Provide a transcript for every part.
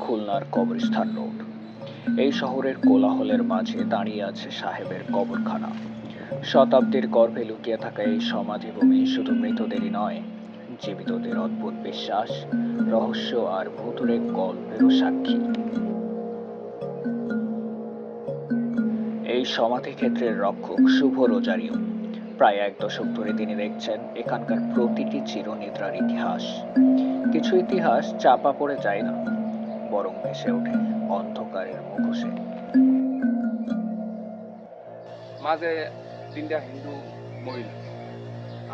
খুলনার কবরস্থান রোড। এই শহরের কোলাহলের মাঝে দাঁড়িয়ে আছে সাহেবের কবরখানা। শতাব্দীর গর্ভে লুকিয়ে থাকা এই সমাধিভূমি শুধু মৃতদেরই নয়, জীবিতদের অদ্ভুত বিশ্বাস, রহস্য আর ভুতুরে গল্পেরও সাক্ষী। এই সমাধি ক্ষেত্রের রক্ষক শুভ রোজারিও। প্রায় এক দশক ধরে তিনি দেখছেন এখানকার প্রতিটি চিরনিদ্রার ইতিহাস। কিছু ইতিহাস চাপা পড়ে যায় না, বরং ভেসে ওঠে অন্ধকারের মুখোশে। মাঝে তিনটা হিন্দু মহিলা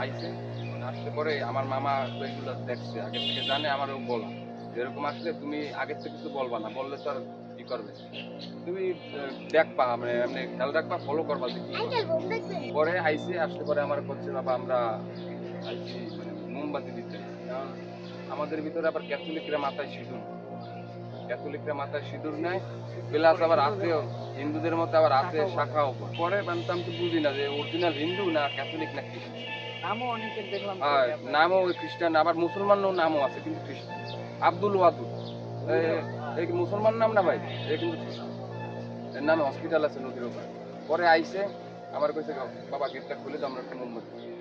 আইছে আসলে পরে আমার মামা এগুলো দেখছে, আগে থেকে জানে, আমারও বলা। যেরকম আসলে তুমি আগের থেকে কিছু বলবা না, বললে তো আর কি করবে তুমি দেখবা মানে এমনি খেয়াল রাখবা ফলো করবা যে পরে আইসে আসলে পরে আমার করছে বাবা, আমরা আইসি মানে মোমবাতি দিতে। কারণ আমাদের ভিতরে আবার ক্যাথলিকরা মাথায় সিঁদুর। ক্যাথলিকরা মাথায় সিঁদুর নেয় প্লাস আবার আত্মীয় হিন্দুদের মতো আবার আছে শাখাও। পরে মানে তো বুঝি না যে অরিজিনাল হিন্দু না ক্যাথলিক না খ্রিস্টান। নামও অনেকের দেখলাম খ্রিস্টান আবার মুসলমানও নামও আছে কিন্তু খ্রিস্টান। আব্দুল ওয়াদুদ। এ- এই কি মুসলমান নাম না ভাই? এ কিন্তু খ্রিস্টান। এর নামে হসপিটাল আছে নদীর ওপারে। পরে আইসে আমার কাছে বাবা গেটটা খুলে তো আমরা একটা মোমবাতি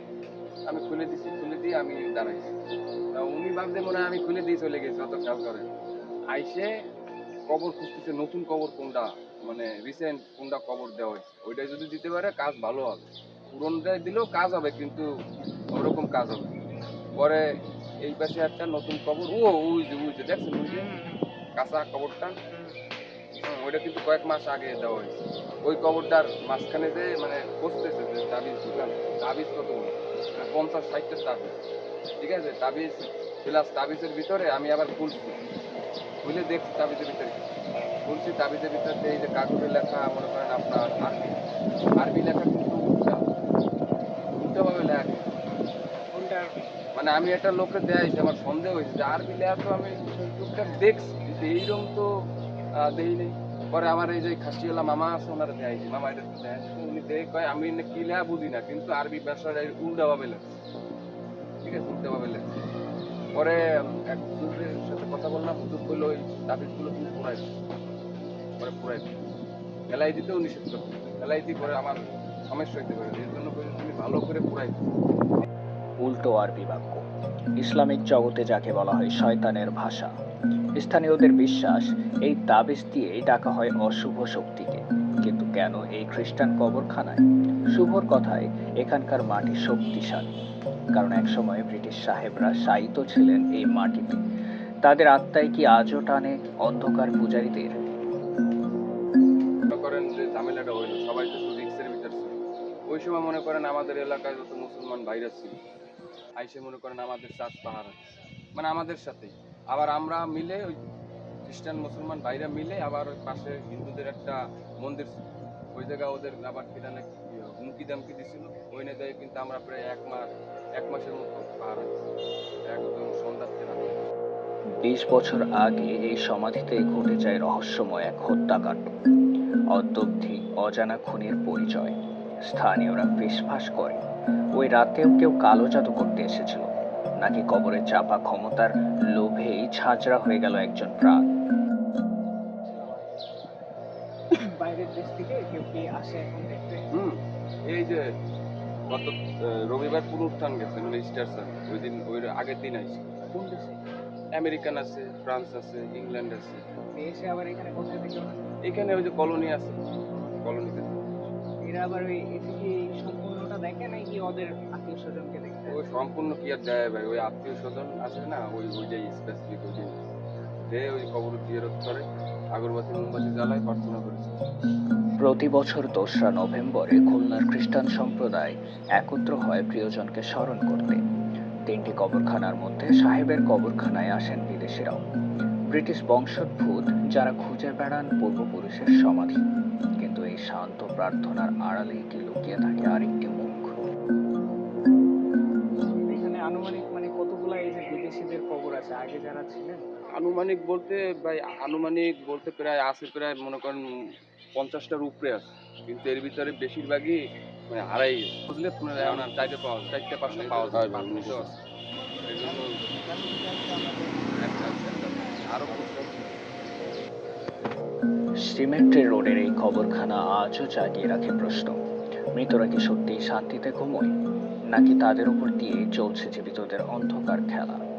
আমি খুলে দিছি খুলে দিয়ে আমি দাঁড়াইছি। তা উনি ভাবতে মনে হয় আমি খুলে দিয়ে চলে গেছি অত খেয়াল করে আইসে কবর খুঁজতেছে নতুন কবর কোনটা মানে রিসেন্ট কোনটা কবর দেওয়া হয়েছে। ওইটা যদি দিতে পারে কাজ ভালো হবে। পুরনটা দিলেও কাজ হবে কিন্তু ওরকম কাজ হবে পরে এই পাশে একটা নতুন কবর ও ওই যে ওই যে দেখছেন ওই যে? কাঁচা কবরটা। ওইটা কিন্তু কয়েক মাস আগে দেওয়া হয়েছে। ওই কবরটার মাঝখানে যে মানে বসতেছে যে তাবিজ দোকান তাবিজ কত পঞ্চাশ ষাটটা তাবিজ। ঠিক আছে? তাবিজ প্লাস তাবিজের ভিতরে আমি আবার খুলছি। খুলে দেখছি তাবিজের ভিতরে। খুলছি তাবিজের ভিতরে এই যে কাগজে লেখা মনে করেন আপনার আরবি। আরবি লেখা কিন্তু উল্টা। উল্টাভাবে লেখা। মানে আমি একটা লোককে দেয় যে আমার সন্দেহ হয়েছে যে আরবি লেখা তো আমি টুকটাক দেখছি কিন্তু এইরকম তো দেই নেই। পরে আমার এই যে খাসিওয়ালা মামা আছে ওনারা দেয় মামা এটা দেয় উনি দেখে কয় আমি না কি লেখা বুঝি না কিন্তু আরবি ব্যবসাটা উল্টাভাবে লেখা ঠিক আছে উল্টাভাবে লেখা পরে এক হুজুরের সাথে কথা বললাম, হুজুর বলল ওই তাবিজগুলো তুমি পুরাই পরে পুরাই। ফেলাই দিতেও নিষেধ ফেলাই দিয়ে পরে আমার সমস্যা হইতে পারে। এর জন্য তুমি ভালো করে পুরাই। উল্টো আরবি বাক্য। ইসলামিক জগতে যাকে বলা হয় শয়তানের ভাষা। স্থানীয়দের বিশ্বাস, এই তাবিজ দিয়েই ডাকা হয় অশুভ শক্তিকে। কিন্তু কেন এই খ্রিস্টান কবরখানায়? শুভর কথায়, এখানকার মাটি শক্তিশালী। কারণ একসময় ব্রিটিশ সাহেবরা শায়িত ছিলেন এই মাটিতে। তাদের আত্মায় কি আজও টানে অন্ধকার পূজারীদের? ওই সময় মনে করেন আমাদের এলাকায় যত মুসলমান ছিল, আইসে মনে করেন আমাদের চাষ পাহাড় মানে আমাদের সাথেই। আবার আমরা মিলে ওই খ্রিস্টান, মুসলমান ভাইরা মিলে আবার ওই পাশে হিন্দুদের একটা মন্দির ওই জায়গায় ওদের আবার কিনা নাকি হুমকি দামকি দিছিল। ওই না দেয় কিন্তু আমরা প্রায় এক মাস, এক মাসের মতো আছে একদম সন্ধ্যাতে রাতে বিশ বছর আগে এই সমাধিতে ঘটে যায় রহস্যময় এক হত্যাকাণ্ড। অদ্যব্ধি অজানা খুনের পরিচয়। স্থানীয়রা ফিসফাস করে। ওই রাতেও কেউ কালো জাদু করতে এসেছিল। নাকি কবরে চাপা ক্ষমতার লোভেই ছাঁচড়া হয়ে গেল একজন প্রাণ। দেশ থেকে কেউ কি আসে এখন দেখতে। হুম এই যে গত রবিবার পুনরুত্থান গেছে মানে স্টার স্যার ওই দিন ওই আগের দিন আইসি। কোন দেশে? আমেরিকান আছে ফ্রান্স আছে ইংল্যান্ড আছে। এসে আবার এখানে বসে থেকে এখানে ওই যে কলোনি আছে কলোনিতে। এরা আবার ওই এসে কি সম্পূর্ণটা দেখে নাকি ওদের আত্মীয় স্বজনকে দেখতে? ওই সম্পূর্ণ কি আর দেয় ভাই? ওই আত্মীয় স্বজন আছে না ওই ওই যে স্পেসিফিক ওই দিন যে ওই করে আগরবাতি মোমবাতি জ্বালায় প্রার্থনা করেছে। প্রতি বছর দোসরা নভেম্বরে খুলনার খ্রিস্টান সম্প্রদায় একত্র হয় প্রিয়জনকে স্মরণ করতে। তিনটি কবরখানার মধ্যে সাহেবের কবরখানায় আসেন বিদেশিরাও। ব্রিটিশ বংশোদ্ভূত যারা খুঁজে বেড়ান পূর্বপুরুষের সমাধি। কিন্তু এই শান্ত প্রার্থনার আড়ালে কি লুকিয়ে থাকে আরেকটি মুখ? আছে আগে যারা ছিলেন? আনুমানিক বলতে ভাই আনুমানিক বলতে প্রায় আছে প্রায় মনে করেন পঞ্চাশটার উপরে আছে। কিন্তু এর ভিতরে বেশিরভাগই মানে হারাই গেছে। বুঝলে আর চারটে পাওয়া চারটে পাঁচটা পাওয়া যায় আছে এই জন্য একটা- আরও খুব সিমেন্টের রোডের এই খবরখানা আজও জাগিয়ে রাখে প্রশ্ন। মৃতরা কি সত্যিই শান্তিতে ঘুমোয়? নাকি তাদের উপর দিয়ে চলছে জীবিতদের অন্ধকার খেলা?